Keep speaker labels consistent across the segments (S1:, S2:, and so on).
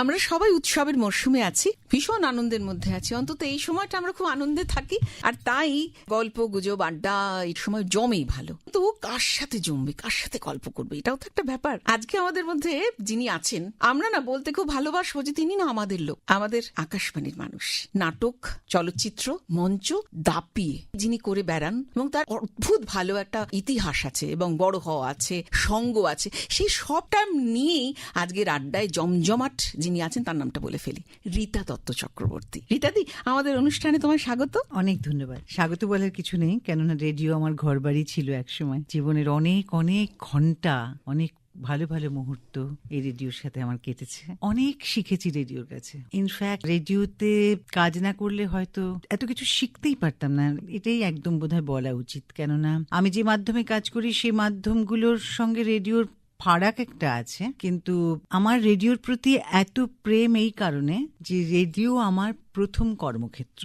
S1: আমরা সবাই উৎসবের মরশুমে আছি, ভীষণ আনন্দের মধ্যে আছি। অন্তত এই সময়টা আমরা খুব আনন্দে থাকি। আর তাই গল্প, গুজব, আড্ডা, এই সময় জমেই ভালো। তো কার সাথে জমবে, কার সাথে গল্প করবে, এটাও তো একটা ব্যাপার। আজকে আমাদের মধ্যে যিনি আছেন, আমরা না বলতে খুব ভালোবাসবো যে তিনি না আমাদের লোক। আমাদের আকাশবাণীর মানুষ, নাটক, চলচ্চিত্র, মঞ্চ, দাপিয়ে যিনি করে বেড়ান এবং তার অদ্ভুত ভালো একটা ইতিহাস আছে এবং বড় হওয়া আছে, সঙ্গ আছে, সেই সবটা নিয়েই আজকের আড্ডায় জমজমাট যিনি আছেন তার নামটা বলে ফেলি, রীতা দত্ত চক্রবর্তী। রীতাদি আমাদের অনুষ্ঠানে তোমার স্বাগত।
S2: অনেক ধন্যবাদ। স্বাগত বলার কিছু নেই, কেননা রেডিও আমার ঘর বাড়ি ছিল একসময়। জীবনের অনেক অনেক ঘণ্টা অনেক ভালো ভালো মুহূর্ত এই রেডিওর সাথে আমার কেটেছে। অনেক শিখেছি রেডিওর কাছে। ইনফ্যাক্ট রেডিওতে কাজ না করলে হয়তো এত কিছু শিখতেই পারতাম না। এটাই একদম বোধহয় বলা উচিত। কেননা আমি যে মাধ্যমে কাজ করি, সেই মাধ্যমগুলোর সঙ্গে রেডিওর ফারাক একটা আছে কিন্তু আমার রেডিওর প্রতি এত প্রেম এই কারণে যে রেডিও আমার প্রথম কর্মক্ষেত্র।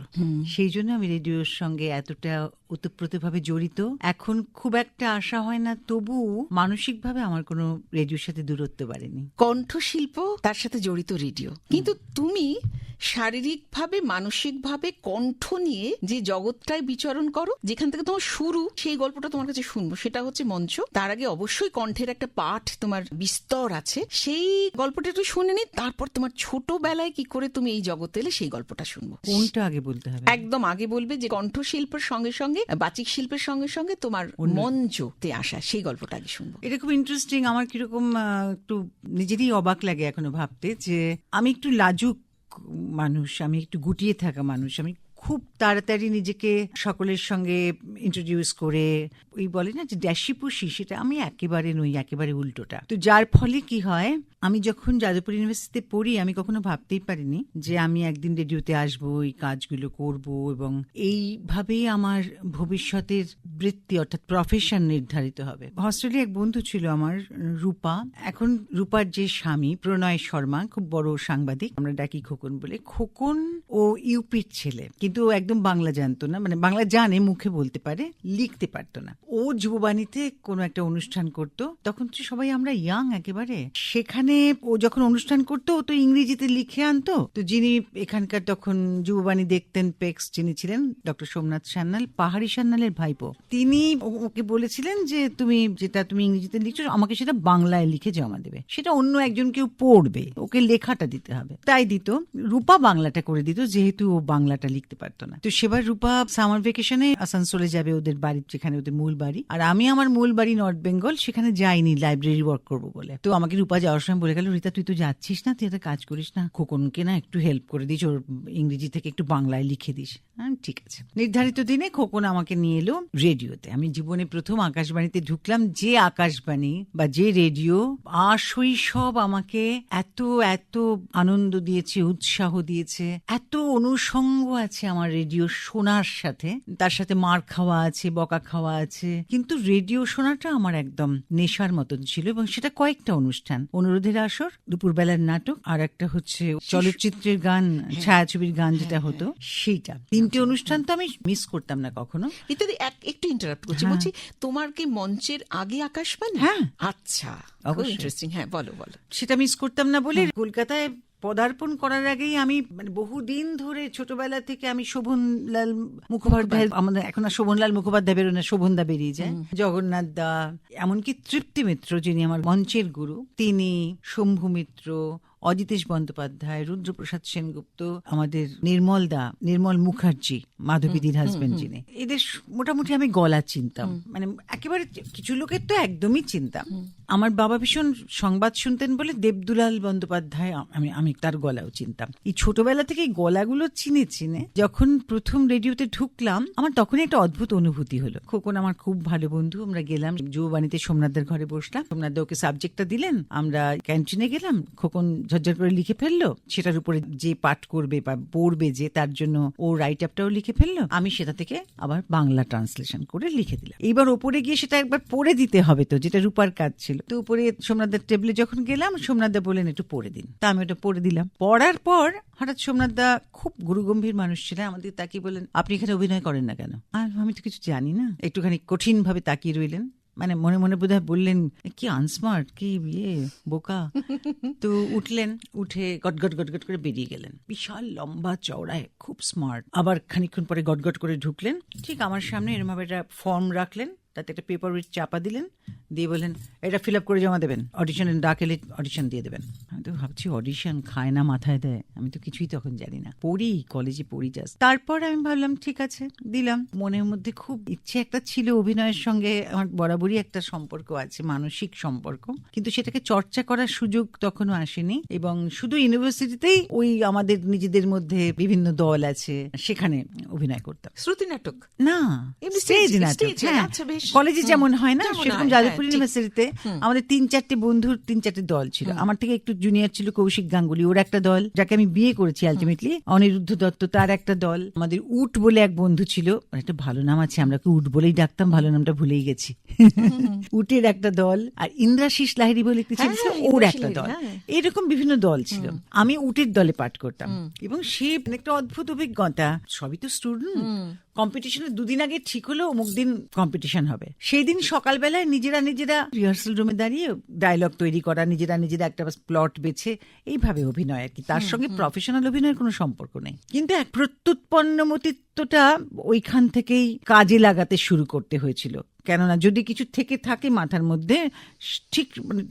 S2: সেই জন্য আমি রেডিওর সঙ্গে এতটা ওতপ্রোতভাবে জড়িত। এখন খুব একটা আশা হয় না তবু মানসিকভাবে আমার কোনো রেডিওর সাথে দূরত্ব বাড়েনি।
S1: কণ্ঠশিল্প তার সাথে জড়িত রেডিও। কিন্তু তুমি শারীরিকভাবে মানসিকভাবে কণ্ঠ নিয়ে যে জগৎটায় বিচরণ করো যেখান থেকে তোমার শুরু সেই গল্পটা তোমার কাছে শুনব। সেটা হচ্ছে মঞ্চ। তার আগে অবশ্যই কণ্ঠের একটা পাঠ তোমার বিস্তর আছে। সেই গল্পটা একটু শুনে নি তারপর তোমার ছোটবেলায় কি করে তুমি এই জগতে এলে সেই গল্পটা শুনব।
S2: কোনটা আগে বলতে হবে?
S1: একদম আগে বলবে যে কণ্ঠশিল্পের সঙ্গে সঙ্গে বাচিক শিল্পের সঙ্গে সঙ্গে তোমার মঞ্চতে আসা সেই গল্পটা আগে শুনব।
S2: এটা খুব ইন্টারেস্টিং আমার কীরকম আহ, একটু নিজেরই অবাক লাগে এখনও ভাবতে যে আমি একটু লাজুক মানুষ আমি একটু গুটিয়ে থাকা মানুষ আমি খুব তাড়াতাড়ি নিজেকে সকলের সঙ্গে ইন্ট্রোডিউস করে, ওই বলে না যে ড্যাশি পুষি সেটা আমি একেবারে নই, একেবারে উল্টোটা। তো যার ফলে কি হয়, আমি যখন যাদবপুর ইউনিভার্সিটিতে পড়ি, আমি কখনো ভাবতেই পারিনি যে আমি একদিন রেডিওতে আসব, এই কাজগুলো করব এবং এইভাবেই আমার ভবিষ্যতের বৃত্তি অর্থাৎ প্রফেশন নির্ধারিত হবে। হস্টেলে এক বন্ধু ছিল আমার, রূপা। এখন রূপার যে স্বামী, প্রণয় শর্মা, খুব বড় সাংবাদিক, আমরা ডাকি খোকন বলে। খোকন ও ইউপির ছেলে। কিন্তু একদম বাংলা জানতো না মানে বাংলা জানে, মুখে বলতে পারে, লিখতে পারতো না। ও যুববাণীতে কোনো একটা অনুষ্ঠান করত, তখন তো সবাই আমরা ইয়াং একেবারে। সেখানে ও যখন অনুষ্ঠান করতো, ও তো ইংরেজিতে লিখে আনতো। তো যিনি এখানকার তখন যুববাণী দেখতেন, পেক্স যিনি ছিলেন, ডক্টর সোমনাথ সান্যাল, পাহাড়ি সান্যালের ভাইপো, তিনি ওকে বলেছিলেন যে, তুমি যেটা তুমি ইংরেজিতে লিখছো, আমাকে সেটা বাংলায় লিখে জমা দেবে। সেটা অন্য একজন কেউ পড়বে, ওকে লেখাটা দিতে হবে। তাই দিত। রূপা বাংলাটা করে দিত, যেহেতু ও বাংলাটা লিখতে পারতো না। তো সেবার রূপা সামার ভেকেশনে আসানসোলে যাবে ওদের বাড়ির যেখানে ওদের মূল বাড়ি। আর আমি আমার মূল বাড়ি নর্থ বেঙ্গল সেখানে যাইনি লাইব্রেরি ওয়ার্ক করব বলে। তো আমাকে রূপা যাওয়ার সময় বলে গেল, রীতা, তুই তো যাচ্ছিস না, তুই একটা কাজ করিস না। খোকনকে না একটু হেল্প করে দিস, ওর ইংরেজি থেকে একটু বাংলায় লিখে দিস। হ্যাঁ ঠিক আছে। নির্ধারিত দিনে খোকন আমাকে নিয়ে এলো রেডিওতে। আমি জীবনে প্রথম আকাশবাণীতে ঢুকলাম যে আকাশবাণী বা যে রেডিও আশৈশব আমাকে এত এত আনন্দ দিয়েছে উৎসাহ দিয়েছে এত অনুষঙ্গ আছে আমার রেডিও শোনার সাথে। তার সাথে মার খাওয়া আছে বকা খাওয়া আছে। কিন্তু রেডিও শোনাটা আমার একদম নেশার মতন ছিল এবং সেটা কয়েকটা অনুষ্ঠান। অনুরোধের আসর দুপুরবেলার নাটক আর একটা হচ্ছে চলচ্চিত্রের গান ছায়াছবির গান যেটা হতো সেইটা। তিনটে অনুষ্ঠান তো আমি মিস করতাম না কখনো
S1: ইত্যাদি এক- একটু ইন্টারাপ্ট করছি
S2: হ্যাঁ।
S1: বলছি তোমার কি মঞ্চের আগে আকাশবাণী
S2: হ্যাঁ।
S1: আচ্ছা। ইন্টারেস্টিং হ্যাঁ বলো বলো
S2: সেটা মিস করতাম না বলে কলকাতায় পদার্পণ করার আগেই আমি মানে বহুদিন ধরে ছোটবেলা থেকে আমি শোভনলাল মুখোপাধ্যায় আমাদের এখন আর শোভনলাল মুখোপাধ্যায় বেরোয় না শোভনদা বেরিয়ে যায় জগন্নাথ দা এমনকি তৃপ্তি মিত্র যিনি আমার মঞ্চের গুরু তিনি শম্ভু মিত্র অজিতেশ বন্দ্যোপাধ্যায় রুদ্রপ্রসাদ সেনগুপ্ত আমাদের নির্মল দা নির্মল মুখার্জি মাধবীদির হাজবেন্ড যিনি। এদের মোটামুটি আমি গলা চিনতাম। মানে একেবারে কিছু লোকের তো একদমই চিনতাম। আমার বাবা ভীষণ সংবাদ শুনতেন বলে দেবদুলাল বন্দ্যোপাধ্যায় আমি আমি তার গলাও চিনতাম। এই ছোটবেলা থেকে এই গলাগুলো চিনে চিনে যখন প্রথম রেডিওতে ঢুকলাম আমার তখনই একটা অদ্ভুত অনুভূতি হলো। খোকন আমার খুব ভালো বন্ধু আমরা গেলাম যুববাণীতে সোমনাথদের ঘরে বসলাম। সোমনাথদা ওকে সাবজেক্টটা দিলেন আমরা ক্যান্টিনে গেলাম। খোকন ঝরঝর করে লিখে ফেলল? সেটার উপরে যে পাঠ করবে বা পড়বে যে, তার জন্য ও রাইট আপটাও লিখে ফেলল? আমি সেটা থেকে আবার বাংলা ট্রান্সলেশন করে লিখে দিলাম। এইবার ওপরে গিয়ে সেটা একবার পড়ে দিতে হবে তো, যেটা রূপার কাজ ছিল। তো উপরে সোমনাথদের টেবিলে যখন গেলাম, সোমনাথদা বলেন একটু পড়ে দিন। তা আমি ওটা পড়ে দিলাম। পড়ার পর হঠাৎ সোমনাথদা খুব গুরুগম্ভীর মানুষ ছিলেন। আমাদের তাকিয়ে বলেন আপনি এখানে অভিনয় করেন না কেন? আর আমি তো কিছু জানি না। একটুখানি কঠিন ভাবে তাকিয়ে রইলেন। মানে মনে মনে বোধহয় বললেন কি আনস্মার্ট কি ইয়ে বোকা। তো উঠলেন উঠে গটগট গটগট করে বেরিয়ে গেলেন। বিশাল লম্বা চওড়ায় খুব স্মার্ট আবার খানিক্ষণ পরে গটগট করে ঢুকলেন। ঠিক আমার সামনে এরম ভাবে একটা ফর্ম রাখলেন। তাতে একটা পেপার উইথ চাপা দিলেন দিয়ে বললেন এটা ফিল আপ করে জমা দেবেন। অডিশনে ডাক এলে অডিশন দিয়ে দেবেন। আমি তো ভাবছি অডিশন খায় না মাথায় দেয়। আমি তো কিছুই তখন জানি না। পড়ি কলেজে পড়ি যাস তারপর আমি ভাবলাম ঠিক আছে দিলাম। মনের মধ্যে খুব ইচ্ছে একটা ছিল অভিনয়ের সঙ্গে। আমার বরাবরই একটা সম্পর্ক আছে মানসিক সম্পর্ক। কিন্তু সেটাকে চর্চা করার সুযোগ তখনও আসেনি। এবং শুধু ইউনিভার্সিটিতেই ওই আমাদের নিজেদের মধ্যে বিভিন্ন দল আছে সেখানে অভিনয় করতাম।
S1: শ্রুতি নাটক?
S2: না স্টেজ নাটক হ্যাঁ।
S1: আচ্ছা।
S2: কলেজে। যেমন হয় না সেরকম যাদবপুর
S1: হ্যাঁ।
S2: ইউনিভার্সিটিতে আমাদের তিন চারটে বন্ধুর তিন চারটে দল ছিল। আমার থেকে একটু জুনিয়র ছিল কৌশিক গাঙ্গুলি ওর একটা দল যাকে আমি বিয়ে করেছি আলটিমেটলি অনিরুদ্ধ দত্ত তার একটা দল। আমাদের উট বলে এক বন্ধু ছিল একটা ভালো নাম আছে আমরা উট বলেই ডাকতাম ভালো নামটা ভুলেই গেছি। উটের একটা দল আর ইন্দ্রাশিস লাহিড়ী বলে একটু ছিল
S1: হ্যাঁ,
S2: ওর একটা দল।
S1: হ্যাঁ।
S2: এরকম বিভিন্ন দল ছিল। আমি উটের দলে পাঠ করতাম। এবং সে একটা অদ্ভুত অভিজ্ঞতা। সবই তো স্টুডেন্ট কম্পিটিশনের দুদিন আগে ঠিক হলো অমুক দিন কম্পিটিশন হবে। সেই দিন সকালবেলায় নিজেরা নিজেরা রিহার্সাল রুমে দাঁড়িয়ে ডায়লগ তৈরি করা নিজেরা নিজেরা একটা প্লট বেছে এইভাবে অভিনয় আর কি। তার সঙ্গে প্রফেশনাল অভিনয়ের কোনো সম্পর্ক নেই। কিন্তু এক প্রত্যুৎপন্নমতিত্বটা ওইখান থেকেই কাজে লাগাতে শুরু করতে হয়েছিল। কেননা যদি কিছু থেকে থাকে মাথার মধ্যে ঠিক মানে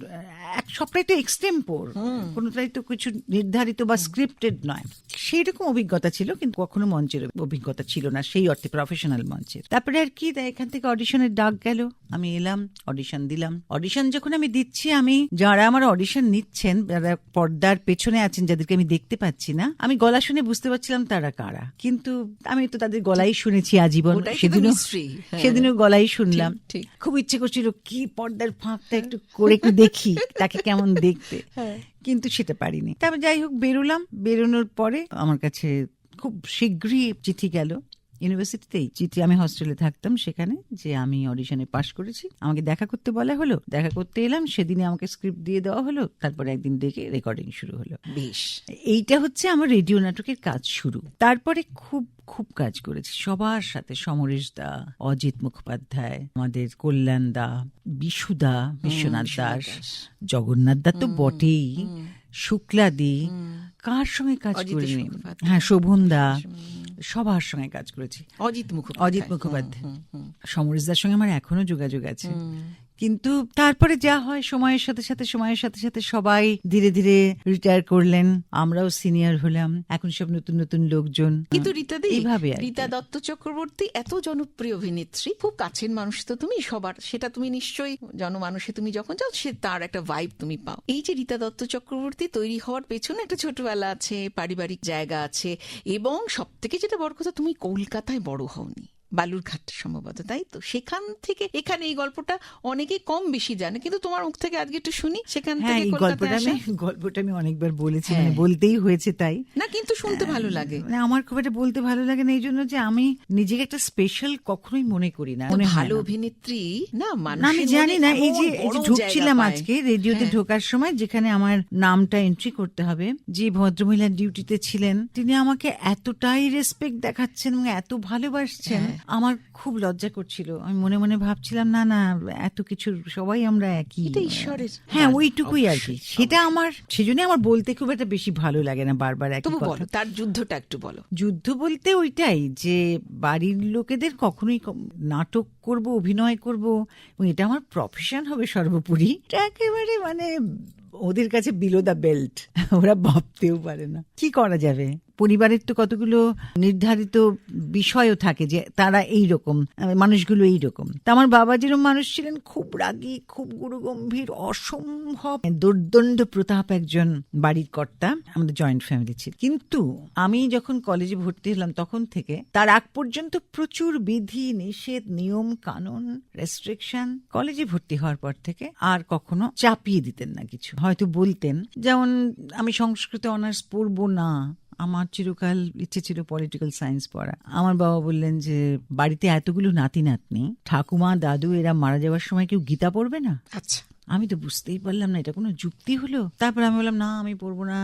S2: এক সবটাই তো এক্সটেম্পোর কোনোটাই তো কিছু নির্ধারিত বা স্ক্রিপ্টেড নয়। সেই রকম অভিজ্ঞতা ছিল কিন্তু কখনো মঞ্চের অভিজ্ঞতা ছিল না সেই অর্থে প্রফেশনাল মঞ্চের। তারপরে আর কি এখান থেকে অডিশনের ডাক গেল। আমি এলাম অডিশন দিলাম। অডিশন যখন আমি দিচ্ছি আমি যারা আমার অডিশন নিচ্ছেন যারা পর্দার পেছনে আছেন যাদেরকে আমি দেখতে পাচ্ছি না আমি গলা শুনে বুঝতে পারছিলাম তারা কারা। কিন্তু আমি তো তাদের গলাই শুনেছি আজীবন সেদিনও
S1: mystery, হ্যাঁ।
S2: সেদিনও গলাই শুনলাম। খুব ইচ্ছে করছিল কি পর্দার ফাঁকটা একটু করে একটু দেখি তাকে কেমন দেখতে?
S1: হ্যাঁ।
S2: কিন্তু সেটা পারিনি। তারপর যাই হোক, বেরোলাম। বেরোনোর পরে আমার কাছে খুব শীঘ্রই চিঠি গেল। ইউনিভার্সিটিতেই চিঠি আমি হস্টেলে থাকতাম সেখানে যে আমি অডিশনে পাশ করেছি। আমাকে দেখা করতে বলা হলো দেখা করতে এলাম সেদিনে আমাকে স্ক্রিপ্ট দিয়ে দেওয়া হলো তারপরে একদিন ডেকে রেকর্ডিং শুরু হলো।
S1: বেশ।
S2: এইটা হচ্ছে আমার রেডিও নাটকের কাজ শুরু। তারপরে খুব খুব কাজ করেছি। সবার সাথে সমরেশ দা অজিত মুখোপাধ্যায় আমাদের কল্যাণ দা বিশুদা বিশ্বনাথ দাস জগন্নাথ দা তো বটেই। শুক্লাদি কার সঙ্গে কাজ করিনি? হ্যাঁ শোভন দা। সবার সঙ্গে কাজ করেছি।
S1: অজিত মুখোপাধ্যায়।
S2: অজিত মুখোপাধ্যায়। সমরেশদার সঙ্গে আমার এখনও যোগাযোগ আছে। কিন্তু তারপরে যা হয় সময়ের সাথে সাথে সময়ের সাথে সাথে সবাই ধীরে ধীরে রিটায়ার করলেন। আমরাও সিনিয়র হলাম এখন সব নতুন নতুন লোকজন।
S1: কিন্তু রীতা দি
S2: এইভাবে
S1: রীতা দত্ত চক্রবর্তী এত জনপ্রিয় অভিনেত্রী খুব কাছের মানুষ তো তুমি সবার সেটা তুমি নিশ্চয়ই জনমানুষে তুমি যখন যাও সে তার একটা ভাইব তুমি পাও। এই যে রীতা দত্ত চক্রবর্তী তৈরি হওয়ার পেছনে একটা ছোটবেলা আছে পারিবারিক জায়গা আছে এবং সব থেকে যেটা বড় কথা তুমি কলকাতায় বড় হওনি। বালুরঘাট সম্ভবত তাই তো সেখান থেকে এখানে এই গল্পটা অনেকে কম বেশি জানে কিন্তু তোমার মুখ থেকে আজকে একটু শুনি সেখান
S2: হ্যাঁ
S1: থেকে
S2: এই গল্পটা আমি গল্পটা আমি অনেকবার বলেছি মানে
S1: হ্যাঁ।
S2: বলতেই হয়েছে তাই
S1: না কিন্তু শুনতে ভালো লাগে
S2: মানে আমার খুব একটা বলতে ভালো লাগে না এই জন্য যে আমি নিজেকে একটা স্পেশাল কখনোই মনে করি না মনে হয়
S1: ভালো অভিনেত্রী না
S2: না আমি জানি না এই যে এই যে ঢুকছিলাম আজকে রেডিওতে
S1: হ্যাঁ।
S2: ঢোকার সময় যেখানে আমার নামটা এন্ট্রি করতে হবে যে ভদ্রমহিলা ডিউটিতে ছিলেন তিনি আমাকে এতটাই রেসপেক্ট দেখাচ্ছেন এবং এত ভালোবাসছেন
S1: হ্যাঁ।
S2: আমার খুব লজ্জা করছিল। আমি মনে মনে ভাবছিলাম না না এত কিছু সবাই আমরা একই।
S1: এটা ঈশ্বরের
S2: হ্যাঁ ওইটুকুই আর কি। সেটা আমার সেজন্য আমার বলতে খুব একটা বেশি ভালো লাগে না বারবার একই
S1: তবু
S2: কথা।
S1: বলো তার যুদ্ধটা একটু বলো।
S2: যুদ্ধ বলতে ওইটাই যে বাড়ির লোকেদের কখনোই নাটক করব অভিনয় করব এবং এটা আমার প্রফেশন হবে সর্বোপরি। একেবারে মানে ওদের কাছে বিলো দ্য বেল্ট ওরা ভাবতেও পারে না। কি করা যাবে? পরিবারের তো কতগুলো নির্ধারিত বিষয়ও থাকে যে তারা এই রকম মানুষগুলো এই রকম তা আমার বাবা যেরকম মানুষ ছিলেন, খুব রাগী, খুব গুরুগম্ভীর, অসম্ভব। দুর্দণ্ড প্রতাপ একজন বাড়ির কর্তা, আমাদের জয়েন্ট ফ্যামিলি ছিল। কিন্তু আমি যখন কলেজে ভর্তি হলাম তখন থেকে তার আগ পর্যন্ত প্রচুর বিধি, নিষেধ, নিয়ম, কানুন রেস্ট্রিকশন কলেজে ভর্তি হওয়ার পর থেকে আর কখনো চাপিয়ে দিতেন না কিছু। হয়তো বলতেন, যেমন আমি সংস্কৃত অনার্স পড়ব না। আমার চিরকাল ইচ্ছে ছিল পলিটিক্যাল সায়েন্স পড়া। আমার বাবা বললেন যে বাড়িতে এতগুলো নাতি নাতনি ঠাকুমা দাদু এরা মারা যাওয়ার সময় কেউ গীতা পড়বে না?
S1: আচ্ছা।
S2: আমি তো বুঝতেই পারলাম না এটা কোনো যুক্তি হলো? তারপর আমি বললাম না আমি পড়ব না।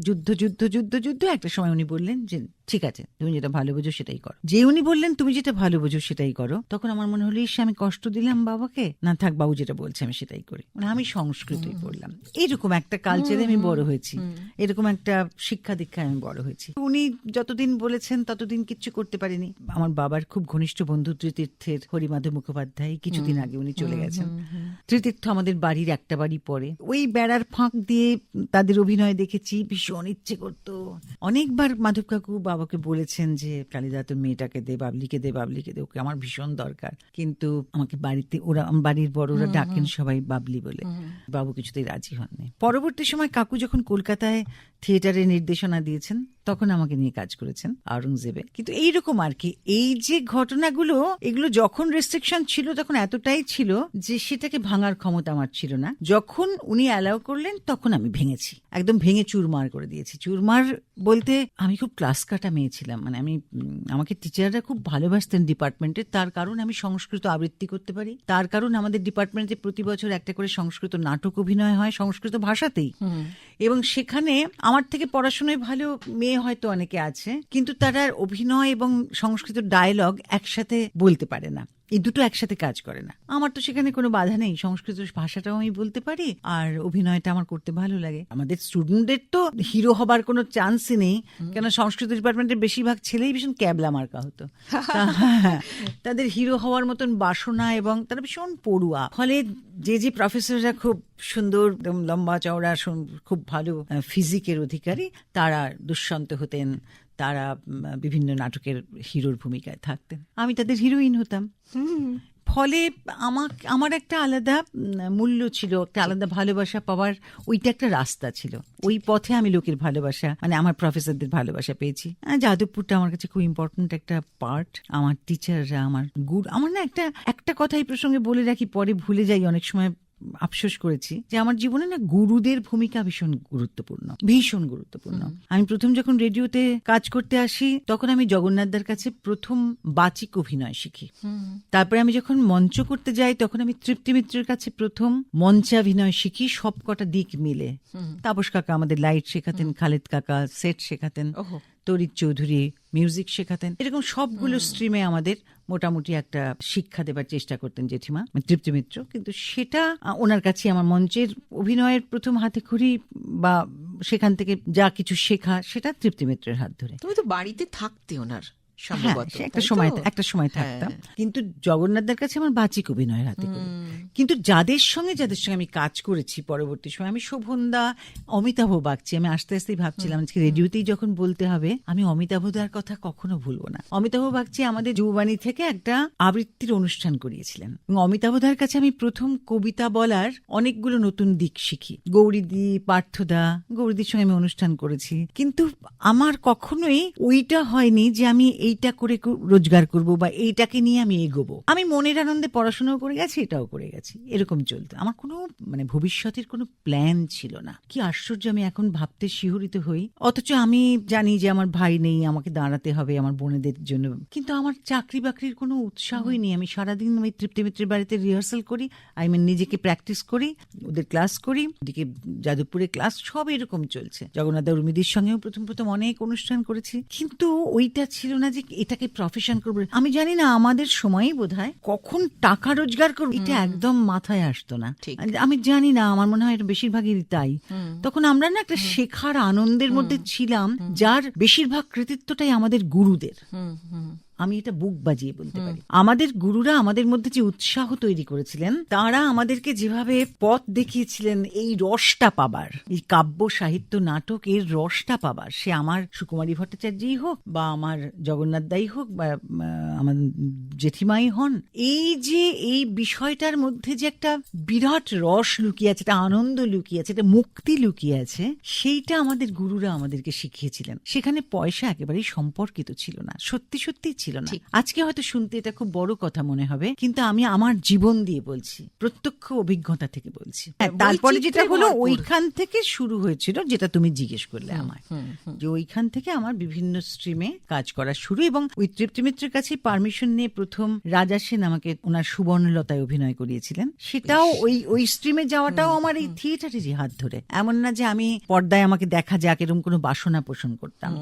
S2: যুদ্ধ যুদ্ধ যুদ্ধ যুদ্ধ। একটা সময় উনি বললেন যে ঠিক আছে তুমি যেটা ভালো বোঝো সেটাই করো। যে উনি বললেন তুমি যেটা ভালো বোঝো সেটাই করো। তখন আমার মনে হলো ইস আমি কষ্ট দিলাম বাবাকে? না থাক বাবু যেটা বলছে আমি সেটাই করি। মানে আমি সংস্কৃতই পড়লাম। এরকম একটা কালচারে আমি বড় হয়েছি। এরকম একটা শিক্ষা দীক্ষায় আমি বড় হয়েছি। উনি যতদিন বলেছেন ততদিন কিচ্ছু করতে পারিনি। আমার বাবার খুব ঘনিষ্ঠ বন্ধু ত্রিতীর্থের হরিমাধব মুখোপাধ্যায় কিছুদিন আগে উনি চলে গেছেন। ত্রিতীর্থ আমাদের বাড়ির একটা বাড়ি পরে ওই বেড়ার ফাঁক দিয়ে তাদের অভিনয় দেখেছি ভীষণ ইচ্ছে করতো। অনেকবার মাধব কাকু বাবাকে বলেছেন যে কালিদা তোর মেয়েটাকে দে বাবলিকে দে বাবলিকে দে ওকে আমার ভীষণ দরকার। কিন্তু আমাকে বাড়িতে ওরা বাড়ির বাড়ির ডাকেন সবাই বাবলি বলে। বাবু কিছুতেই রাজি হননি। পরবর্তী সময় কাকু যখন কলকাতায় থিয়েটারে নির্দেশনা দিয়েছেন তখন আমাকে নিয়ে কাজ করেছেন আওরঙ্গজেবে। কিন্তু এইরকম আর কি, এই যে ঘটনাগুলো, এগুলো যখন রেস্ট্রিকশন ছিল, তখন এতটাই ছিল যে সেটাকে ভাঙার ক্ষমতা আমার ছিল না। যখন উনি অ্যালাউ করলেন, তখন আমি ভেঙেছি। একদম ভেঙে চুরমার করে দিয়েছি। চুরমার বলতে আমি খুব ক্লাস কাটা মেয়ে ছিলাম। মানে আমি আমাকে টিচাররা খুব ভালোবাসতেন ডিপার্টমেন্টে তার কারণ আমি সংস্কৃত আবৃত্তি করতে পারি। তার কারণ আমাদের ডিপার্টমেন্টে প্রতি বছর একটা করে সংস্কৃত নাটক অভিনয় হয়। সংস্কৃত ভাষাতেই। এবং সেখানে আমার থেকে পড়াশোনায় ভালো মেয়ে হয়তো অনেকে আছে, কিন্তু তারা অভিনয় এবং সংস্কৃত ডায়লগ একসাথে বলতে পারে না। এই দুটো একসাথে কাজ করে না। আমার তো সেখানে কোনো বাধা নেই। সংস্কৃত ভাষাটাও আমি বলতে পারি আর অভিনয়টা আমার করতে ভালো লাগে। আমাদের স্টুডেন্টদের তো হিরো হবার কোনো চান্সই নেই। কেন সংস্কৃত ডিপার্টমেন্টের বেশিরভাগ ছেলেই ভীষণ ক্যাবলা মার্কা হতো। তাদের হিরো হওয়ার মতন বাসনা এবং তারা ভীষণ পড়ুয়া। ফলে যে যে প্রফেসররা খুব সুন্দর লম্বা চওড়া খুব ভালো ফিজিকের অধিকারী তারা দুষ্যন্ত হতেন। তারা বিভিন্ন নাটকের হিরোর ভূমিকায় থাকতেন। আমি তাদের হিরোইন হতাম। ফলে আমার আমার একটা আলাদা মূল্য ছিল, একটা আলাদা ভালোবাসা পাওয়ার ওইটা একটা রাস্তা ছিল। ওই পথে আমি লোকের ভালোবাসা মানে আমার প্রফেসরদের ভালোবাসা পেয়েছি। যাদবপুরটা আমার কাছে খুব ইম্পর্টেন্ট একটা পার্ট আমার টিচাররা আমার গুড আমার না একটা একটা কথা এই প্রসঙ্গে বলে রাখি, পরে ভুলে যাই, অনেক সময় আফসোস করেছি যে আমার জীবনে না গুরুদের ভূমিকা ভীষণ গুরুত্বপূর্ণ ভীষণ গুরুত্বপূর্ণ। আমি প্রথম যখন রেডিওতে কাজ করতে আসি তখন আমি জগন্নাথদার কাছে প্রথম বাচিক অভিনয় শিখি। তারপরে আমি যখন মঞ্চ করতে যাই তখন আমি তৃপ্তি মিত্রের কাছে প্রথম মঞ্চাভিনয় শিখি সব কটা দিক মিলে। তাপস কাকা আমাদের লাইট শেখাতেন খালেদ কাকা সেট শেখাতেন। তরিৎ চৌধুরী মিউজিক শেখাতেন। এরকম সবগুলো স্ট্রিমে আমাদের মোটামুটি একটা শিক্ষা দেবার চেষ্টা করতেন জেঠিমা তৃপ্তি মিত্র। কিন্তু সেটা ওনার কাছে আমার মঞ্চের অভিনয়ের প্রথম হাতে খড়ি বা সেখান থেকে যা কিছু শেখা সেটা তৃপ্তি মিত্রের হাত ধরে।
S1: তুমি তো বাড়িতে থাকতে ওনার। সম্ভবত
S2: একটা সময় একটা সময়
S1: হ্যাঁ।
S2: থাকতাম। কিন্তু জগন্নাথদের কাছে আমার বাচিক অভিনয়ের হাতে কিন্তু যাদের সঙ্গে যাদের সঙ্গে আমি কাজ করেছি পরবর্তী সময় আমি শোভনদা অমিতাভ বাগচি আমি আস্তে আস্তেই ভাবছিলাম আজকে রেডিওতেই যখন বলতে হবে আমি অমিতাভদার কথা কখনো ভুলবো না। অমিতাভ বাগচি আমাদের যৌবাণী থেকে একটা আবৃত্তির অনুষ্ঠান করিয়েছিলেন। এবং অমিতাভদার কাছে আমি প্রথম কবিতা বলার অনেকগুলো নতুন দিক শিখি। গৌরীদি পার্থদা গৌরীদির সঙ্গে আমি অনুষ্ঠান করেছি। কিন্তু আমার কখনোই ওইটা হয়নি যে আমি এইটা করে রোজগার করব বা এইটাকে নিয়ে আমি এগোবো। আমি মনের আনন্দে পড়াশোনাও করে গেছি, এটাও করে গেছি। এরকম চলতো। আমার কোনো মানে ভবিষ্যতের কোনো প্ল্যান ছিল না। কি আশ্চর্য আমি এখন ভাবতে শিহরিত হই। অথচ আমি জানি যে আমার ভাই নেই, আমাকে দাঁড়াতে হবে আমার বোনেদের জন্য। কিন্তু আমার চাকরি বাকরির কোনো উৎসাহই নেই। আমি সারাদিন আমি তৃপ্তি মিত্রের বাড়িতে রিহার্সাল করি। আই মিন নিজেকে প্র্যাকটিস করি, ওদের ক্লাস করি। ওদিকে যাদবপুরে ক্লাস, সব এরকম চলছে। জগন্নাথ উর্মিদির সঙ্গেও প্রথম প্রথম অনেক অনুষ্ঠান করেছি। কিন্তু ওইটা ছিল না যে এটাকে প্রফেশন করব। আমি জানি না আমাদের সময়ই বোধ কখন টাকা রোজগার করব এটা একদম মাথায় আসতো না।
S1: ঠিক।
S2: আমি জানি না আমার মনে হয় এটা বেশিরভাগই তাই। তখন আমরা না একটা শেখার আনন্দের মধ্যে ছিলাম যার বেশিরভাগ কৃতিত্বটাই আমাদের গুরুদের। আমি এটা বুক বাজিয়ে বলতে পারি। আমাদের গুরুরা আমাদের মধ্যে যে উৎসাহ তৈরি করেছিলেন তারা আমাদেরকে যেভাবে পথ দেখিয়েছিলেন এই রসটা পাবার এই কাব্য সাহিত্য নাটক এর রসটা পাবার সে আমার সুকুমারী ভট্টাচার্যই হোক বা আমার জগন্নাথ দাই হোক বা আমার জেঠিমাই হন এই যে এই বিষয়টার মধ্যে যে একটা বিরাট রস লুকিয়ে আছে একটা আনন্দ লুকিয়ে আছে একটা মুক্তি লুকিয়ে আছে সেইটা আমাদের গুরুরা আমাদেরকে শিখিয়েছিলেন। সেখানে পয়সা একেবারেই সম্পর্কিত ছিল না। সত্যি সত্যি ছিল না। আজকে হয়তো শুনতে এটা খুব বড় কথা মনে হবে কিন্তু আমি আমার জীবন দিয়ে বলছি প্রত্যক্ষ অভিজ্ঞতা থেকে বলছি। হ্যাঁ, তারপরে যেটা হলো ওইখান থেকে শুরু হয়েছিল যেটা তুমি জিজ্ঞেস করলে আমায়। যে ওইখান থেকে আমার বিভিন্ন স্ট্রিমে কাজ করা শুরু এবং ওই তৃপ্তি মিত্রের কাছে পারমিশন নিয়ে প্রথম রাজা সেন আমাকে ওনার সুবর্ণলতায় অভিনয় করিয়েছিলেন। সেটাও ওই ওই স্ট্রিমে যাওয়াটাও আমার এই থিয়েটারেরই হাত ধরে। এমন না যে আমি পর্দায় আমাকে দেখা যাক এরকম কোনো বাসনা পোষণ করতাম।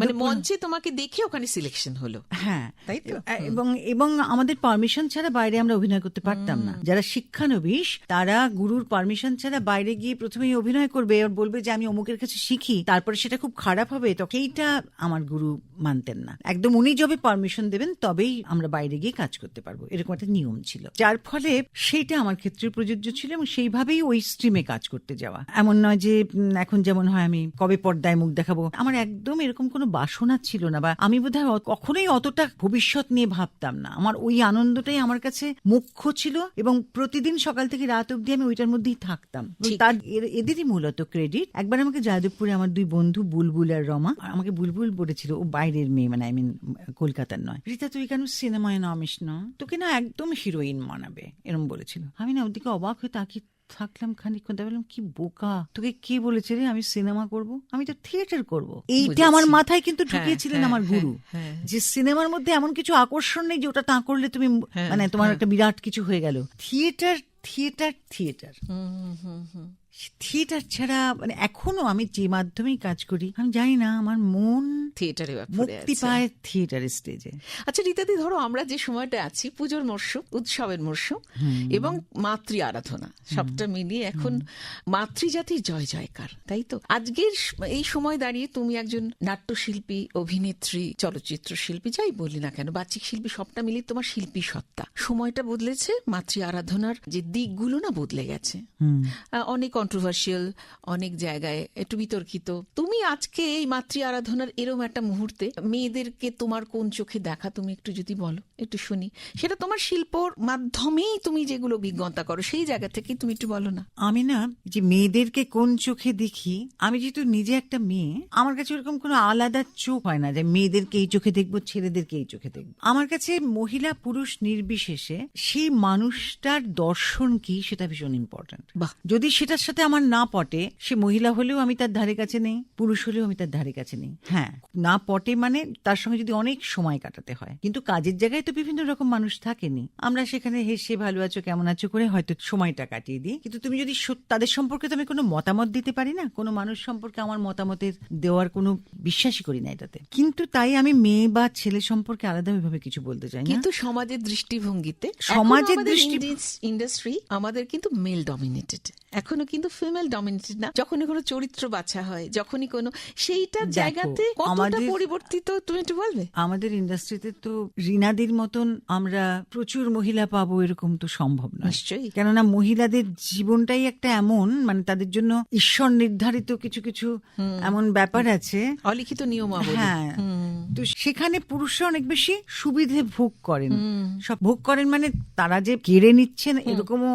S1: মানে মঞ্চে তোমাকে দেখে ওখানে সিলেকশন হলো?
S2: হ্যাঁ।
S1: তাই তো?
S2: এবং এবং আমাদের পারমিশন ছাড়া বাইরে আমরা অভিনয় করতে পারতাম না। যারা শিক্ষানবিশ তারা গুরুর পারমিশন ছাড়া বাইরে গিয়ে প্রথমেই অভিনয় করবে আর বলবে যে আমি অমুকের কাছে শিখি। তারপরে সেটা খুব খারাপ হবে তো সেইটা আমার গুরু মানতেন না। একদম উনি যবে পারমিশন দেবেন তবেই আমরা বাইরে গিয়ে কাজ করতে পারব। এরকম একটা নিয়ম ছিল। যার ফলে সেইটা আমার ক্ষেত্রে প্রযোজ্য ছিল এবং সেইভাবেই ওই স্ট্রিমে কাজ করতে যাওয়া। এমন নয় যে এখন যেমন হয় আমি কবে পর্দায় মুখ দেখাবো। আমার একদম এরকম কোনো বাসনা ছিল না বা আমি বোধহয় অ- কখনোই অতটা ভবিষ্যৎ নিয়ে ভাবতাম না। আমার ওই আনন্দটাই আমার কাছে মুখ্য ছিল এবং প্রতিদিন সকাল থেকে রাত অবধি আমি ওইটার মধ্যেই থাকতাম। তার এদেরই মূলত ক্রেডিট একবার আমাকে যাদবপুরে আমার দুই বন্ধু বুলবুল আর রমা আমাকে বুলবুল বলেছিল ও বাইরের মেয়ে মানে আই মিন কলকাতার নয়। রীতা তুই কেন সিনেমায় নামিস না? তোকে না একদম হিরোইন মানাবে এরম বলেছিল। আমি না ওদিকে অবাক হয়ে তাকিয়ে থাকলাম খানিকক্ষণ তাই বললাম কি বোকা? তোকে কে বলেছে রে? আমি সিনেমা করব? আমি তো থিয়েটার করব। এইটা আমার মাথায় কিন্তু
S1: হ্যাঁ,
S2: ঢুকিয়েছিলেন
S1: হ্যাঁ,
S2: আমার গুরু।
S1: হ্যাঁ।
S2: যে সিনেমার মধ্যে এমন কিছু আকর্ষণ নেই যে ওটা তা করলে তুমি মানে তোমার একটা বিরাট কিছু হয়ে গেল। Theatre theatre theatre.
S1: হুম, হুম, হুম।
S2: থিয়েটার ছাড়া মানে এখনও আমি যে মাধ্যমেই কাজ করি আমি জানি না আমার মন
S1: থিয়েটারে
S2: মুক্তি পায় থিয়েটারের স্টেজে।
S1: আচ্ছা রীতাদি ধরো আমরা যে সময়টা আছি পুজোর মরশুম উৎসবের মরশুম এবং মাতৃ আরাধনা সবটা মিলিয়ে এখন মাতৃজাতির জয় জয়কার তাই তো? আজকের এই সময় দাঁড়িয়ে তুমি একজন নাট্যশিল্পী অভিনেত্রী চলচ্চিত্র শিল্পী যাই বলি না কেন বাচিক শিল্পী সবটা মিলিয়ে তোমার শিল্পী সত্তা। সময়টা বদলেছে মাতৃ আরাধনার যে দিকগুলো না বদলে গেছে। অনেক কন্ট্রোভার্সিয়াল অনেক জায়গায় একটু বিতর্কিত। তুমি আজকে এই মাতৃ আরাধনার এরম একটা মুহূর্তে মেয়েদেরকে তোমার কোন চোখে দেখা তুমি একটু যদি বলো একটু শুনি। সেটা তোমার শিল্পর মাধ্যমেই তুমি যেগুলো অভিজ্ঞতা করো সেই জায়গা থেকে তুমি একটু বলো না।
S2: আমি না যে মেয়েদেরকে কোন চোখে দেখি আমি যেহেতু নিজে একটা মেয়ে আমার কাছে ওরকম কোনো আলাদা চোখ হয় না যে মেয়েদেরকে এই চোখে দেখব ছেলেদেরকে এই চোখে দেখব। আমার কাছে মহিলা পুরুষ নির্বিশেষে সেই মানুষটার দর্শন কি সেটা ভীষণ ইম্পর্ট্যান্ট
S1: বাহ।
S2: যদি সেটার সাথে আমার না পটে সে মহিলা হলেও আমি তার ধারে কাছে নেই পুরুষ হলেও আমি তার ধারে কাছে নেই। হ্যাঁ না পটে মানে তার সঙ্গে যদি অনেক সময় কাটাতে হয়। কিন্তু কাজের জায়গায় তো বিভিন্ন রকম মানুষ থাকেনি। আমরা সেখানে হেসে ভালো আছো কেমন আছো করে হয়তো সময়টা কাটিয়ে দিই। কিন্তু তুমি যদি তাদের সম্পর্কে তো আমি কোনো মতামত দিতে পারি না? কোনো মানুষ সম্পর্কে আমার মতামতের দেওয়ার কোনো বিশ্বাসই করি না এটাতে। কিন্তু তাই আমি মেয়ে বা ছেলে সম্পর্কে আলাদাভাবে কিছু বলতে চাই
S1: কিন্তু সমাজের দৃষ্টিভঙ্গিতে
S2: সমাজের দৃষ্টি-
S1: ইন্ডাস্ট্রি আমাদের কিন্তু মেল ডমিনেটেড এখনও কিন্তু ফিমেল ডমিনেটেড না। যখনই কোনো চরিত্র বাছা হয় যখনই কোনো সেইটার জায়গাতে কতটা পরিবর্তিত তুমি একটু বলবে?
S2: আমাদের ইন্ডাস্ট্রিতে তো রিনাদির মতন আমরা প্রচুর মহিলা পাবো এরকম তো সম্ভব নয়।
S1: নিশ্চয়ই।
S2: কেননা মহিলাদের জীবনটাই একটা এমন মানে তাদের জন্য ঈশ্বর নির্ধারিত কিছু কিছু এমন ব্যাপার আছে।
S1: অলিখিত নিয়মাবলী।
S2: হ্যাঁ। তো সেখানে পুরুষরা অনেক বেশি সুবিধে ভোগ করেন। সব ভোগ করেন মানে তারা যে কেড়ে নিচ্ছেন এরকমও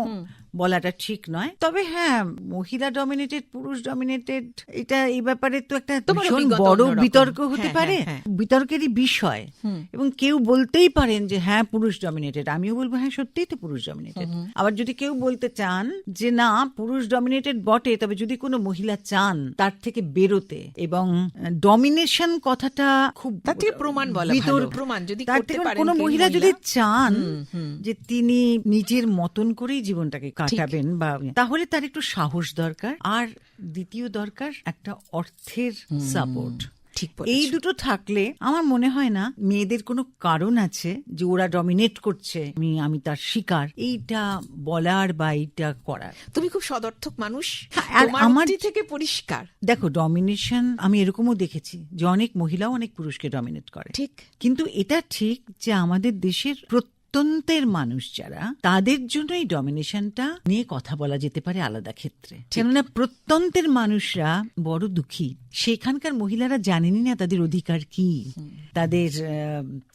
S2: বলাটা ঠিক নয়। তবে হ্যাঁ মহিলা ডমিনেটেড পুরুষ ডমিনেটেড এটা এই ব্যাপারে তো একটা ভীষণ বড় বিতর্ক হতে
S1: হ্যাঁ,
S2: পারে।
S1: হ্যাঁ,
S2: বিতর্কেরই বিষয়। এবং কেউ বলতেই পারেন যে হ্যাঁ পুরুষ ডমিনেটেড আমিও বলব হ্যাঁ সত্যিই তো পুরুষ ডমিনেটেড আবার যদি কেউ বলতে চান যে না পুরুষ ডমিনেটেড বটে তবে যদি কোনো মহিলা চান তার থেকে বেরোতে। এবং ডমিনেশন কথাটা খুব
S1: তার থেকে প্রমাণ বলা প্রমাণ যদি
S2: তার থেকে কোনো মহিলা
S1: মহিলা,
S2: যদি চান যে তিনি নিজের মতন করেই জীবনটাকে কাটাবেন বা তাহলে তার একটু সাহস দরকার। আর দ্বিতীয় দরকার একটা অর্থের সাপোর্ট
S1: ঠিক
S2: এই দুটো থাকলে আমার মনে হয় না মেয়েদের কোনো কারণ আছে যে ওরা ডমিনেট করছে আমি আমি তার শিকার। এইটা বলার বা এইটা করার।
S1: তুমি খুব সদর্থক মানুষ।
S2: হ্যাঁ, আমার-
S1: থেকে পরিষ্কার।
S2: দেখো ডমিনেশন আমি এরকমও দেখেছি যে অনেক মহিলাও অনেক পুরুষকে ডমিনেট করে।
S1: ঠিক।
S2: কিন্তু এটা ঠিক যে আমাদের দেশের প্রত্যন্ত প্রত্যন্তের মানুষ যারা তাদের জন্য এই ডমিনেশনটা নিয়ে কথা বলা যেতে পারে আলাদা ক্ষেত্রে। কেননা প্রত্যন্তের মানুষরা বড় দুঃখী। সেখানকার মহিলারা জানেনি না তাদের অধিকার কি। তাদের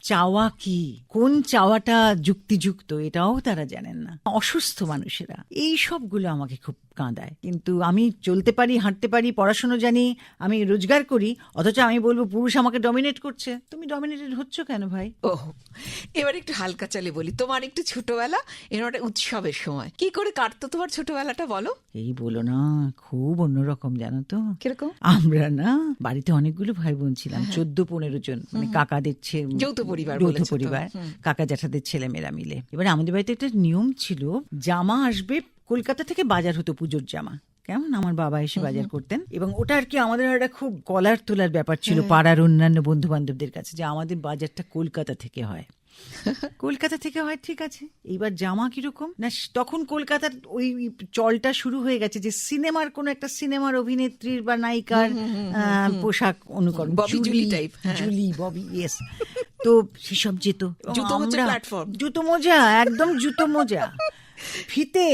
S2: চাওয়া কি। কোন চাওয়াটা যুক্তিযুক্ত এটাও তারা জানেন না। অসুস্থ মানুষেরা। এই সবগুলো আমাকে খুব কাঁদায়। কিন্তু আমি চলতে পারি হাঁটতে পারি পড়াশোনা জানি আমি রোজগার করি অথচ আমি বলব পুরুষ আমাকে ডমিনেট করছে। তুমি ডমিনেটেড হচ্ছ কেন ভাই?
S1: ও এবার একটু হালকা চালে বলি। তোমার একটু ছোটবেলা এরকম একটা উৎসবের সময়। কি করে কাটতো তোমার ছোটবেলাটা বলো?
S2: এই বলো না খুব অন্যরকম জানো তো।
S1: কীরকম?
S2: আমরা না বাড়িতে অনেকগুলো ভাই বোন ছিলাম চোদ্দ পনেরো জন। মানে কাকাদের
S1: যৌথ পরিবার
S2: যৌথ পরিবার। কাকা জ্যাঠাদের ছেলেমেয়েরা মিলে। এবার আমাদের বাড়িতে একটা নিয়ম ছিল জামা আসবে কলকাতা থেকে বাজার হতো পুজোর জামা। কেমন? আমার বাবা এসে বাজার করতেন। এবং ওটা আর কি আমাদের একটা খুব কলার তোলার ব্যাপার ছিল পাড়ার অন্যান্য বন্ধু বান্ধবদের কাছে যে আমাদের বাজারটা কলকাতা থেকে হয়। কলকাতা থেকে হয় ঠিক আছে। এইবার জামা কীরকম? না তখন কলকাতার ওই চলটা শুরু হয়ে গেছে যে সিনেমার কোন একটা সিনেমার অভিনেত্রীর বা নায়িকার পোশাক অনুকরণ।
S1: জুলি হ্যাঁ।
S2: জুলি ববি ইয়েস তো সেসব যেত।
S1: জুতো মোজা
S2: আমরা- জুতো মোজা একদম জুতো মোজা। ফিতে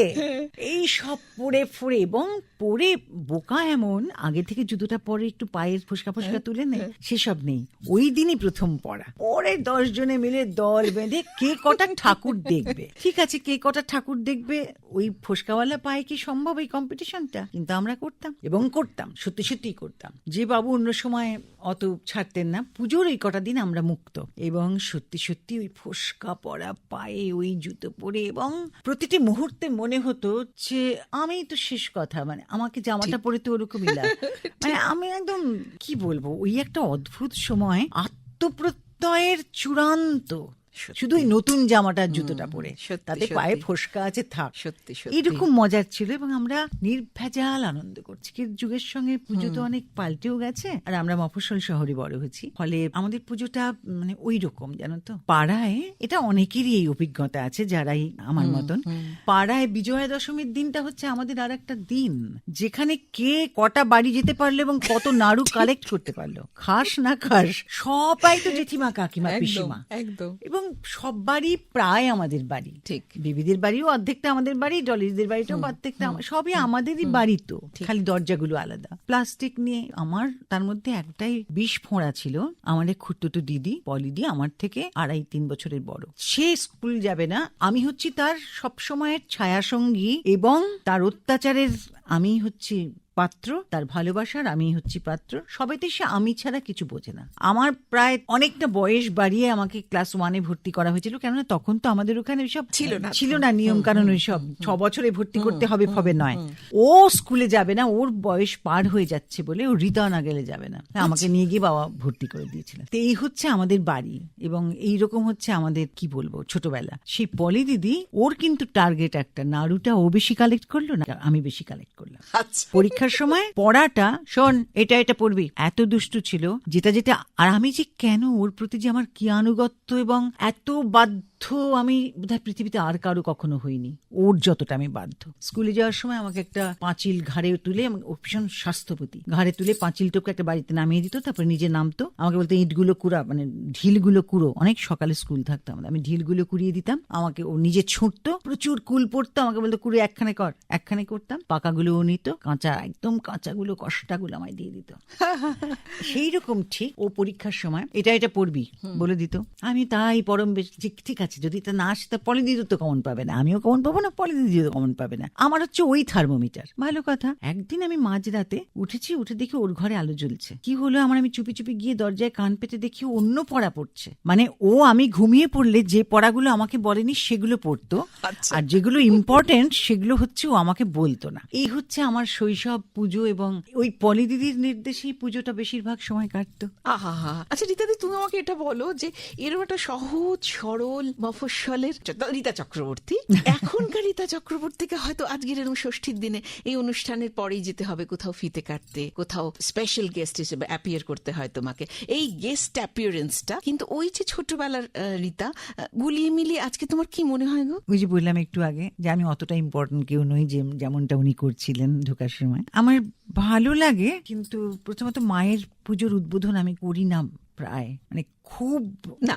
S2: এই সব পরে ফরে এবং পরে বোকা এমন আগে থেকে জুতোটা পরে একটু পায়ের ফসকা ফসকা তুলে নেয় সেসব নেই। ওই দিনই প্রথম পড়া। পরে দশ জনে মিলে দল বেঁধে কে কটা ঠাকুর দেখবে। ঠিক আছে কে কটা ঠাকুর দেখবে? ওই ফসকাওয়ালা পায়ে কি সম্ভব এই কম্পিটিশনটা কিন্তু আমরা করতাম। এবং করতাম সত্যি সত্যি করতাম। যে বাবু অন্য সময় অত ছাড়তেন না পুজোর এই কটা দিন আমরা মুক্ত। এবং সত্যি সত্যি ওই ফসকা পরা পায়ে ওই জুতো পরে এবং প্রতিটি মুহূর্তে মনে হতো যে আমি তো শেষ কথা মানে আমাকে জামাটা পরে তো ওরকমই লাগে মানে আমি একদম কি বলব ওই একটা অদ্ভুত সময় আত্মপ্রত্যয়ের চূড়ান্ত শুধু ওই নতুন জামাটা জুতোটা পরে। তাতে পায়ে। ফসকা আছে থাক।
S1: সত্যি সত্যি।
S2: এরকম মজার ছিল এবং আমরা নির্ভেজাল আনন্দ করছি। কি যুগের সঙ্গে পুজো তো অনেক পাল্টেও গেছে। আর আমরা মফস্বল শহরে বড় হয়েছি। ফলে আমাদের পুজোটা মানে ওই রকম জানো তো? পাড়ায় এটা অনেকেরই এই অভিজ্ঞতা আছে যারাই আমার মতন। পাড়ায় বিজয়া দশমীর দিনটা হচ্ছে আমাদের আর একটা দিন যেখানে কে কটা বাড়ি যেতে পারল এবং কত নাড়ু কালেক্ট করতে পারল। খাস না খাস সবাই তো জেঠিমা কাকিমা পিসিমা।
S1: একদম।
S2: এবং সব বাড়ি প্রায় আমাদের বাড়ি।
S1: ঠিক।
S2: বিবিদের বাড়িও অর্ধেকটা আমাদের বাড়ি ডলিদের বাড়িটাও অর্ধেকটা সবই আমাদেরই বাড়ি তো খালি দরজাগুলো আলাদা। প্লাস্টিক নিয়ে আমার তার মধ্যে একটাই বিষ ফোঁড়া ছিল আমার এক খুঁটুটো দিদি পলিদি আমার থেকে আড়াই তিন বছরের বড়। সে স্কুল যাবে না আমি হচ্ছি তার সবসময়ের ছায়াসঙ্গী এবং তার অত্যাচারের আমি হচ্ছি পাত্র তার ভালোবাসার আমি হচ্ছি পাত্র সবেতে সে আমি ছাড়া কিছু বোঝে না। আমার প্রায় অনেকটা বয়স বাড়িয়ে আমাকে ক্লাস ওয়ানে ভর্তি করা হয়েছিল কেননা তখন তো আমাদের ওখানে ওইসব
S1: ছিল না।
S2: ছিল না নিয়ম কারণ ওইসব। ছ বছরে ভর্তি করতে হবে ফবে নয়। ও স্কুলে যাবে না ওর বয়স পার হয়ে যাচ্ছে বলে ও রিতা না গেলে যাবে না। আমাকে নিয়ে গিয়ে বাবা ভর্তি করে দিয়েছিলেন। তো এই হচ্ছে আমাদের বাড়ি এবং এই রকম হচ্ছে আমাদের কি বলব ছোটবেলা। সেই পলি দিদি ওর কিন্তু টার্গেট একটা। নাড়ুটা ও বেশি কালেক্ট করল না আমি বেশি কালেক্ট করলাম।
S1: আচ্ছা।
S2: পরীক্ষার সময় পড়াটা, শোন, এটা এটা পড়বি। এত দুষ্টু ছিল যেটা যেটা আর আমি যে কেন ওর প্রতি যে আমার কি আনুগত্য এবং এত বাধ্য আমি বোধহয় পৃথিবীতে আর কারও কখনো হইনি। ওর যতটা আমি বাধ্য। স্কুলে যাওয়ার সময় আমাকে একটা পাঁচিল ঘাড়ে তুলে ও ভীষণ স্বাস্থ্যপতি। ঘাড়ে তুলে পাঁচিলটাকে একটা বাড়িতে নামিয়ে দিত তারপরে নিজে নামতো। আমাকে বলতো ইটগুলো কুড়া মানে ঢিলগুলো কুড়ো। অনেক সকালে স্কুল থাকতো আমাদের আমি ঢিলগুলো কুড়িয়ে দিতাম আমাকে ও নিজে ছুটতো প্রচুর কুল পড়তো আমাকে বলতো কুড়ে একখানে কর। একখানে করতাম পাকাগুলো ও নিত কাঁচা একদম কাঁচাগুলো কষ্টাগুলো আমায় দিয়ে দিত। সেই রকম ঠিক ও পরীক্ষার সময় এটা এটা পড়বি বলে দিত। আমি তাই পরম বেশ ঠিক- ঠিক আছে। যদি এটা না আসে তা পলি দিদি তো কমন পাবে না। আমিও কমন পাবো না পলি দিদিও তো কমন পাবে না। আমার হচ্ছে ওই থার্মোমিটার ভালো কথা। একদিন আমি মাঝরাতে উঠেছি উঠে দেখি ওর ঘরে আলো জ্বলছে। কি হলো? আমার আমি চুপি চুপি গিয়ে দরজায় কান পেতে দেখি অন্য পড়া পড়ছে। মানে ও আমি ঘুমিয়ে পড়লে যে পড়াগুলো আমাকে বলেনি সেগুলো পড়তো।
S1: আচ্ছা।
S2: আর যেগুলো ইম্পর্টেন্ট সেগুলো হচ্ছে ও আমাকে বলতো না। এই হচ্ছে আমার শৈশব পুজো এবং ওই পলিদিদির নির্দেশেই পুজোটা বেশিরভাগ সময় কাটতো।
S1: আহা হা আচ্ছা রীতাদি তুমি আমাকে এটা বলো যে এরকম একটা সহজ সরল মফস্বলের রীতা চক্রবর্তী? এখনকার রীতা চক্রবর্তীকে হয়তো আজকের এরকম ষষ্ঠীর দিনে এই অনুষ্ঠানের পরেই যেতে হবে কোথাও ফিতে কাটতে কোথাও স্পেশাল গেস্ট হিসেবে অ্যাপিয়ার করতে হয় তোমাকে। এই গেস্ট অ্যাপিয়ারেন্সটা কিন্তু ওই যে ছোটবেলার রীতা গুলিয়ে মিলিয়ে আজকে তোমার কি মনে হয় গো?
S2: ওই যে বললাম একটু আগে যে আমি অতটা ইম্পর্টেন্ট কেউ নই যে যেমনটা উনি করছিলেন ঢোকার সময়। আমার ভালো লাগে কিন্তু প্রথমত মায়ের পুজোর উদ্বোধন আমি করি না প্রায়। মানে খুব
S1: না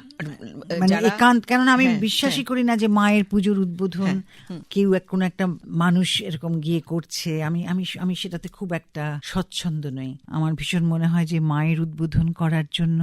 S2: মানে একান্ত কেননা আমি
S1: হ্যাঁ,
S2: বিশ্বাসই
S1: হ্যাঁ।
S2: করি না যে মায়ের পুজোর উদ্বোধন কেউ এক কোনো একটা মানুষ এরকম গিয়ে করছে। আমি আমি আমি সেটাতে খুব একটা স্বচ্ছন্দ নই। আমার ভীষণ মনে হয় যে মায়ের উদ্বোধন করার জন্য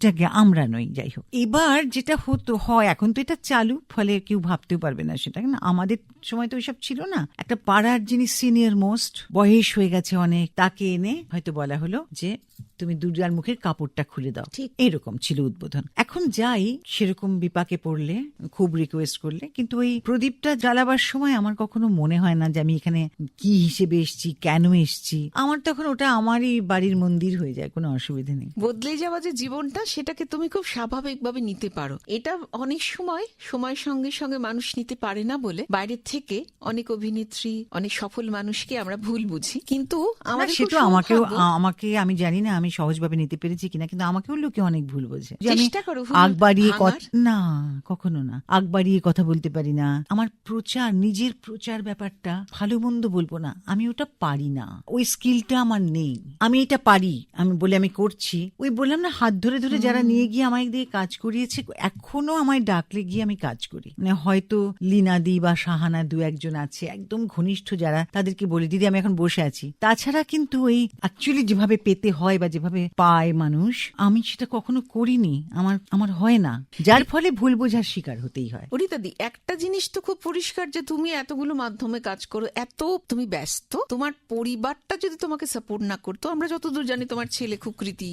S2: যাকে আমরা নই যাই হোক। এবার যেটা হতো হয় এখন তো এটা চালু ফলে কেউ ভাবতেও পারবে না সেটা। না আমাদের সময় তো ওইসব ছিল না। একটা পাড়ার যিনি সিনিয়র মোস্ট বয়স হয়ে গেছে অনেক তাকে এনে হয়তো বলা হলো যে তুমি দুর্গার মুখের কাপড়টা খুলে দাও।
S1: ঠিক।
S2: এরকম ছিল উদ্বোধন। এখন যাই সেরকম বিপাকে পড়লে খুব রিকোয়েস্ট করলে কিন্তু ওই প্রদীপটা জ্বালাবার সময় আমার কখনো মনে হয় না যে আমি এখানে কি হিসেবে এসছি কেন এসছি। আমার তখন ওটা আমারই বাড়ির মন্দির হয়ে যায় কোনো অসুবিধা নেই।
S1: বদলে যাওয়া যে জীবনটা সেটাকে তুমি খুব স্বাভাবিকভাবে নিতে পারো। এটা অনেক সময় সময়ের সঙ্গে সঙ্গে মানুষ নিতে পারে না বলে বাইরের থেকে অনেক অভিনেত্রী অনেক সফল মানুষকে আমরা ভুল বুঝি। কিন্তু
S2: না,
S1: আমাদের
S2: সে আমাকেও আমাকে আমি জানি না আমি সহজভাবে নিতে পেরেছি কিনা কিন্তু আমাকেও লোকে অনেক ভুল বোঝে।
S1: চেষ্টা করো
S2: আগ বাড়িয়ে কথা না কখনো না। আগ বাড়িয়ে কথা বলতে পারি না। আমার প্রচার নিজের প্রচার ব্যাপারটা ভালো মন্দ বলব না। আমি ওটা পারি না। ওই স্কিলটা আমার নেই। আমি এটা পারি। আমি বলে আমি করছি। ওই বললাম না হাত ধরে ধরে যারা নিয়ে গিয়ে আমায় দিয়ে কাজ করিয়েছে এখনও আমায় ডাকলে গিয়ে আমি কাজ করি। মানে হয়তো লিনাদি বা সাহানা দু একজন আছে একদম ঘনিষ্ঠ যারা তাদেরকে বলি দিদি আমি এখন বসে আছি। তাছাড়া কিন্তু ওই অ্যাকচুয়ালি যেভাবে পেতে হয় বা যেভাবে পায় মানুষ, আমি সেটা কখনো করিনি। আমার আমার হয় না। যার ফলে ভুল বোঝার শিকার হতেই হয়।
S1: অরিতাদি একটা জিনিস তো খুব পরিষ্কার যে তুমি এতগুলো মাধ্যমে কাজ করো, এত তুমি ব্যস্ত, তোমার পরিবারটা যদি তোমাকে সাপোর্ট না করতো, আমরা যতদূর জানি তোমার ছেলে খুব কৃতি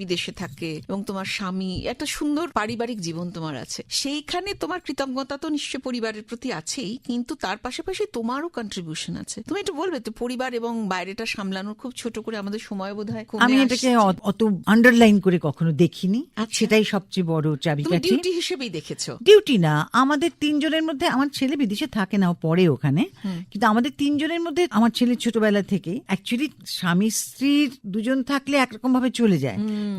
S1: বিদেশে থাকে এবং তোমার স্বামী, একটা সুন্দর পারিবারিক জীবন তোমার আছে। সেইখানে তোমার কৃতজ্ঞতা তো নিশ্চয় পরিবারের প্রতি আছেই, কিন্তু তার পাশাপাশি তোমারও কন্ট্রিবিউশন আছে। তুমি একটু বলবে তো পরিবার এবং বাইরেটা সামলানোর খুব ছোট করে আমাদের সময় বোধ হয়
S2: আমি এটাকে অত আন্ডারলাইন করে কখনো দেখিনি।
S1: আচ্ছা।
S2: সেটাই সবচেয়ে বড় চাবিকাঠি।
S1: ডিউটি হিসেবেই দেখেছ।
S2: ডিউটি না আমাদের তিনজনের মধ্যে আমার ছেলে বিদেশে থাকে না পড়ে ওখানে। কিন্তু আমাদের তিনজনের মধ্যে আমার ছেলে ছোটবেলা থেকে অ্যাকচুয়ালি স্বামী স্ত্রীর দুজন থাকলে একরকম ভাবে চলে যায়।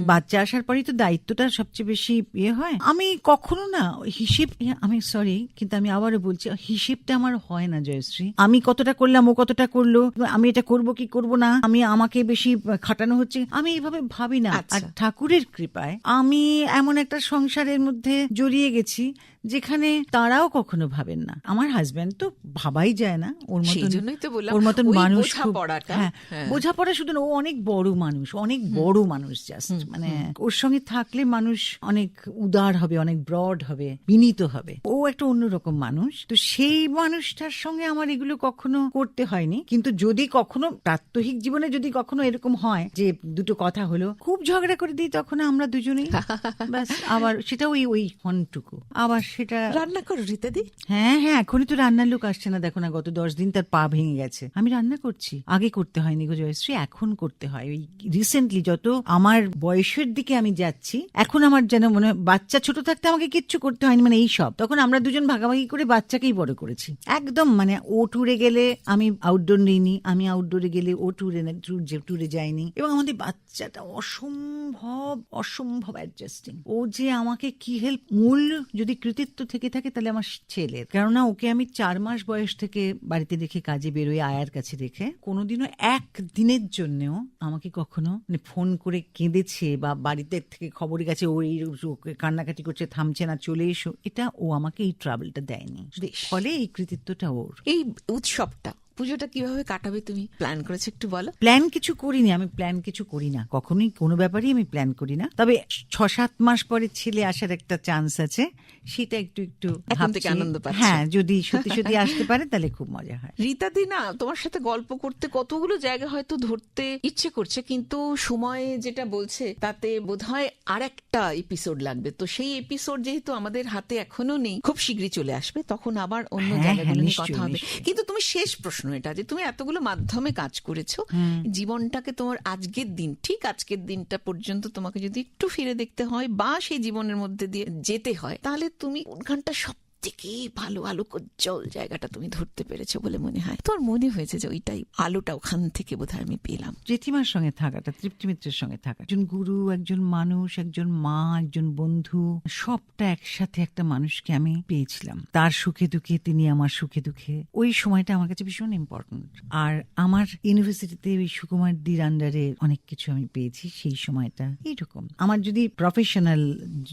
S2: বাচ্চা আসার পরেই তো দায়িত্বটা সবচেয়ে বেশি ইয়ে হয়। আমি কখনো না হিসেব আমি সরি কিন্তু আমি আবারও বলছি হিসেবটা আমার হয় না জয়শ্রী। আমি কতটা করলাম ও কতটা করল আমি এটা করব কি করব না আমি আমাকে বেশি খাটানো হচ্ছে আমি এইভাবে ভাবি না
S1: আচ্ছা।
S2: আর ঠাকুরের কৃপায় আমি এমন একটা সংসারের মধ্যে জড়িয়ে গেছি যেখানে তারাও কখনো ভাবেন না। আমার হাজবেন্ড তো ভাবাই যায় না। ওর মতন
S1: জন্যই তো বললাম,
S2: ওর মতন মানুষ হ্যাঁ
S1: হ্যাঁ।
S2: বোঝাপড়া শুধু ও অনেক বড় মানুষ অনেক বড় মানুষ জাস্ট মানে ওর সঙ্গে থাকলে মানুষ অনেক উদার হবে অনেক ব্রড হবে বিনীত হবে। ও একটা অন্যরকম মানুষ। তো সেই মানুষটার সঙ্গে আমার এগুলো কখনো করতে হয়নি। কিন্তু যদি কখনো প্রাত্যহিক জীবনে যদি কখনো এরকম হয় যে দুটো কথা হলো খুব ঝগড়া করে দিই তখন আমরা দুজনেই। ব্যাস আবার সেটা ওই ওই ক্ষণটুকু আবার সেটা
S1: রান্না করো রীতাদি
S2: হ্যাঁ হ্যাঁ এখনই তো রান্নার লোক আসছে না। দেখো না গত দশ দিন তার পা ভেঙে গেছে। আমি রান্না করছি। আগে করতে হয়নি গো জয়শ্রী এখন করতে হয়। ওই রিসেন্টলি যত আমার বয়সের দিকে আমি যাচ্ছি এখন আমার যেন মনে বাচ্চা ছোট থাকতে আমাকে কিচ্ছু করতে হয়নি মানে এই সব। তখন আমরা দুজন ভাগাভাগি করে বাচ্চাকেই বড় করেছি। একদম মানে ও ট্যুরে গেলে আমি আউটডোর নিইনি আমি আউটডোরে গেলে ও ট্যুরে ট্যুরে যাইনি এবং আমাদের বাচ্চাটা অসম্ভব অসম্ভব অ্যাডজাস্টিং ও যে আমাকে কি হেল্প মূল যদি কৃতিত্ব থেকে থাকে তাহলে আমার ছেলের। কেননা ওকে আমি চার মাস বয়স থেকে বাড়িতে রেখে কাজে বেরোই আয়ার কাছে রেখে কোনোদিনও এক দিনের জন্যও আমাকে কখনো মানে ফোন করে কেঁদেছে বা বাড়িতে থেকে খবরের কাছে ও এই ওকে কান্নাকাটি করছে থামছে না চলে এসো। এটা ও আমাকে এই ট্রাভেলটা দেয়নি। ফলে এই কৃতিত্বটা ওর।
S1: এই উৎসবটা পুজোটা কীভাবে কাটাবে তুমি? প্ল্যান করেছ একটু বলো।
S2: প্ল্যান কিছু করিনি আমি প্ল্যান কিছু করি না। কখনোই কোনো ব্যাপারই আমি প্ল্যান করি না। তবে ছ সাত মাস পরে ছেলে আসার একটা চান্স আছে সেটা একটু একটু
S1: থেকে আনন্দ পাচ্ছ।
S2: হ্যাঁ যদি সত্যি সত্যি আসতে পারে তাহলে খুব মজা হয়।
S1: রীতাদি না তোমার সাথে গল্প করতে কতগুলো জায়গা হয়তো ধরতে ইচ্ছে করছে কিন্তু সময় যেটা বলছে তাতে বোধহয় আর একটা এপিসোড লাগবে। তো সেই এপিসোড যেহেতু আমাদের হাতে এখনও নেই খুব শীঘ্রই চলে আসবে তখন আবার অন্য
S2: হ্যাঁ,
S1: জায়গাগুলো
S2: হ্যাঁ,
S1: নিয়ে কথা হবে। কিন্তু তুমি শেষ প্রশ্ন এটা যে তুমি এতগুলো মাধ্যমে কাজ করেছ জীবনটাকে তোমার আজকের দিন ঠিক আজকের দিনটা পর্যন্ত তোমাকে যদি একটু ফিরে দেখতে হয় বা সেই জীবনের মধ্যে দিয়ে যেতে হয় তাহলে তুমি কোনখানটা সব থেকে ভালো আলো উজ্জ্বল জায়গাটা তুমি ধরতে পেরেছ বলে মনে হয়। তোর মনে হয়েছে যে ওইটাই আলোটা ওখান থেকে বোধহয় আমি পেলাম।
S2: জেঠিমার সঙ্গে থাকাটা, তৃপ্তি মিত্রের সঙ্গে থাকা একজন গুরু, একজন মানুষ, একজন মা, একজন বন্ধু, সবটা একসাথে একটা মানুষকে আমি পেয়েছিলাম। তার সুখে দুঃখে তিনি আমার সুখে দুঃখে। ওই সময়টা আমার কাছে ভীষণ ইম্পর্টেন্ট আর আমার ইউনিভার্সিটিতে ওই সুকুমার দির আন্ডারে অনেক কিছু আমি পেয়েছি, সেই সময়টা এইরকম। আমার যদি প্রফেশনাল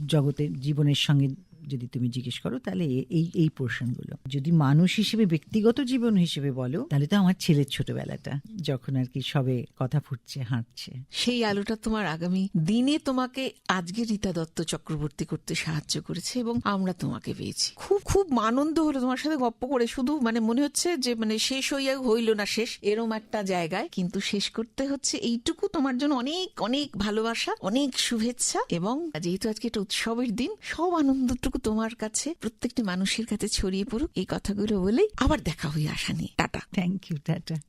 S2: জগতের জীবনের সঙ্গে যদি তুমি জিজ্ঞেস করো, তাহলে এই এই পোর্শনগুলো যদি মানুষ হিসেবে, ব্যক্তিগত জীবন হিসেবে বলো, তাহলে তো আমার ছেলের ছোটবেলাটা, যখন আর কি সবে কথা ফুটছে, হাঁটছে।
S1: সেই আলোটা তোমার আগামী দিনে তোমাকে আজকে রীতা দত্ত চক্রবর্তী করতে সাহায্য করেছে এবং আমরা তোমাকে পেয়েছি। খুব খুব আনন্দ হলো তোমার সাথে গপ্প করে, শুধু মানে মনে হচ্ছে যে মানে শেষ হইয়া হইল না শেষ, এরম একটা জায়গায়, কিন্তু শেষ করতে হচ্ছে এইটুকু তোমার জন্য অনেক অনেক ভালোবাসা, অনেক শুভেচ্ছা এবং যেহেতু আজকে একটা উৎসবের দিন, সব আনন্দটুকু তোমার কাছে প্রত্যেকটি মানুষের কাছে ছড়িয়ে পড়ুক এই কথাগুলো বলেই আবার দেখা হয়ে আসা নিয়ে। টাটা।
S2: Thank you tata